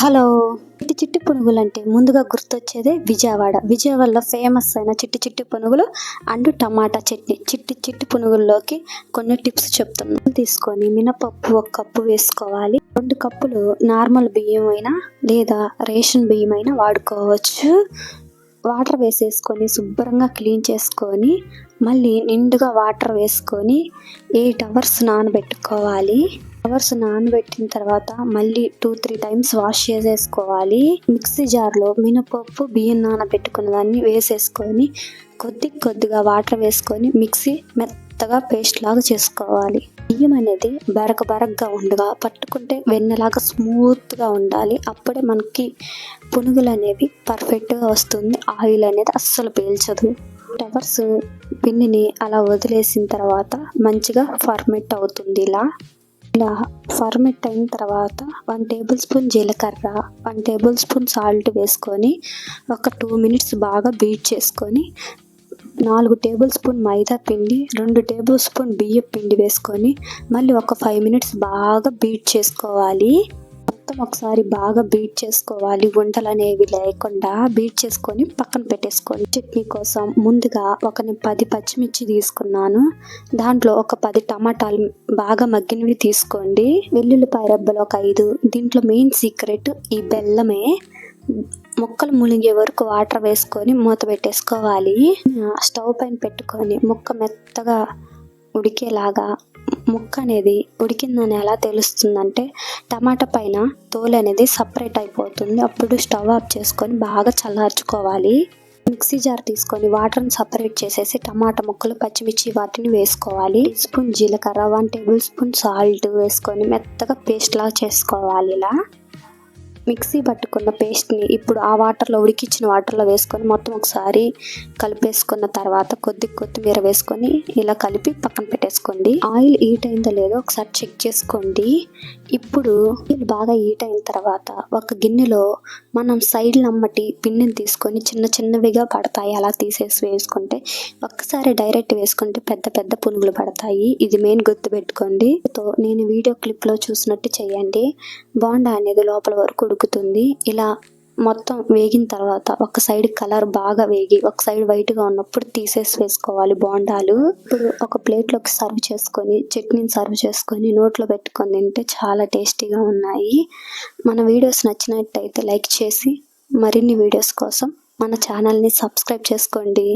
Hello. చిట్టి చిట్టి పునుగులు అంటే ముందుగా గుర్తొచ్చేదే విజయవాడ. విజయవాడలో ఫేమస్ అయిన చిట్టి చిట్టి పునుగులు అండ్ టమాటా చట్నీ. చిట్టి చిట్టి పునుగుల్లోకి కొన్ని టిప్స్ చెప్తున్నాను తీసుకొని మినపప్పు ఒక కప్పు వేసుకోవాలి. రెండు కప్పులు నార్మల్ బియ్యం అయినా లేదా రేషన్ బియ్యం అయినా వాడుకోవచ్చు. వాటర్ వేసేసుకొని శుభ్రంగా క్లీన్ చేసుకొని మళ్ళీ నిండుగా వాటర్ వేసుకొని ఎయిట్ అవర్స్ నానబెట్టుకోవాలి. అవర్స్ నానబెట్టిన తర్వాత మళ్ళీ టూ త్రీ టైమ్స్ వాష్ చేసేసుకోవాలి. మిక్సీ జార్లో మినపప్పు బియ్యం నానబెట్టుకున్న దాన్ని వేసేసుకొని కొద్ది కొద్దిగా వాటర్ వేసుకొని మిక్సీ మెత్తగా పేస్ట్ లాగా చేసుకోవాలి. బియ్యం అనేది బరక బరకగా ఉండగా పట్టుకుంటే వెన్నలాగా స్మూత్గా ఉండాలి. అప్పుడే మనకి పునుగులు అనేవి పర్ఫెక్ట్గా వస్తుంది. ఆయిల్ అనేది అస్సలు పీల్చదు. టవర్స్ పిన్నిని అలా వదిలేసిన తర్వాత మంచిగా ఫర్మెంట్ అవుతుంది ఇలా. ఇలా ఫర్మెట్ అయిన తర్వాత వన్ టేబుల్ స్పూన్ జీలకర్ర వన్ టేబుల్ స్పూన్ సాల్ట్ వేసుకొని ఒక టూ మినిట్స్ బాగా బీట్ చేసుకొని నాలుగు టేబుల్ స్పూన్ మైదా పిండి రెండు టేబుల్ స్పూన్ బియ్యం పిండి వేసుకొని మళ్ళీ ఒక ఫైవ్ మినిట్స్ బాగా బీట్ చేసుకోవాలి. మొత్తం ఒకసారి బాగా బీట్ చేసుకోవాలి. వంటలు అనేవి లేకుండా బీట్ చేసుకొని పక్కన పెట్టేసుకోండి. చట్నీ కోసం ముందుగా ఒక పది పచ్చిమిర్చి తీసుకున్నాను. దాంట్లో ఒక పది టమాటాలు బాగా మగ్గినవి తీసుకోండి. వెల్లుల్లిపాయ రెబ్బలు ఒక ఐదు. దీంట్లో మెయిన్ సీక్రెట్ ఈ బెల్లమే. ముక్కలు మునిగే వరకు వాటర్ వేసుకొని మూత పెట్టేసుకోవాలి. స్టవ్ పైన పెట్టుకొని ముక్క మెత్తగా ఉడికేలాగా ముక్క అనేది ఉడికిందని ఎలా తెలుస్తుందంటే టమాటా పైన తోలు అనేది సపరేట్ అయిపోతుంది. అప్పుడు స్టవ్ ఆఫ్ చేసుకొని బాగా చల్లార్చుకోవాలి. మిక్సీ జార్ తీసుకొని వాటర్ని సపరేట్ చేసేసి టమాటా ముక్కలు పచ్చిమిర్చి వాటిని వేసుకోవాలి. స్పూన్ జీలకర్ర వన్ టేబుల్ స్పూన్ సాల్ట్ వేసుకొని మెత్తగా పేస్ట్ లాగా చేసుకోవాలి ఇలా. మిక్సీ పట్టుకున్న పేస్ట్ని ఇప్పుడు ఆ వాటర్లో ఉడికిచ్చిన వాటర్లో వేసుకొని మొత్తం ఒకసారి కలిపేసుకున్న తర్వాత కొద్ది కొత్తిమీర వేసుకొని ఇలా కలిపి పక్కన చేసుకోండి ఆయిల్ హీట్ అయిందో లేదో ఒకసారి చెక్ చేసుకోండి. ఇప్పుడు ఆయిల్ బాగా హీట్ అయిన తర్వాత ఒక గిన్నెలో మనం సైడ్ నమ్మటి పిండిని తీసుకొని చిన్న చిన్నవిగా పడతాయి. అలా తీసేసి వేసుకుంటే ఒక్కసారి డైరెక్ట్ వేసుకుంటే పెద్ద పెద్ద పునుగులు పడతాయి. ఇది మెయిన్ గుర్తుపెట్టుకోండి తో నేను వీడియో క్లిప్లో చూసినట్టు చేయండి. బాండా అనేది లోపల వరకు ఉడుకుతుంది. ఇలా మొత్తం వేగిన తర్వాత ఒక సైడ్ కలర్ బాగా వేగి ఒక సైడ్ వైట్గా ఉన్నప్పుడు తీసేసి వేసుకోవాలి బోండాలు. ఇప్పుడు ఒక ప్లేట్లోకి సర్వ్ చేసుకొని చట్నీని సర్వ్ చేసుకొని నోట్లో పెట్టుకొని తింటే చాలా టేస్టీగా ఉన్నాయి. మన వీడియోస్ నచ్చినట్టయితే లైక్ చేసి మరిన్ని వీడియోస్ కోసం మన ఛానల్ని సబ్స్క్రైబ్ చేసుకోండి.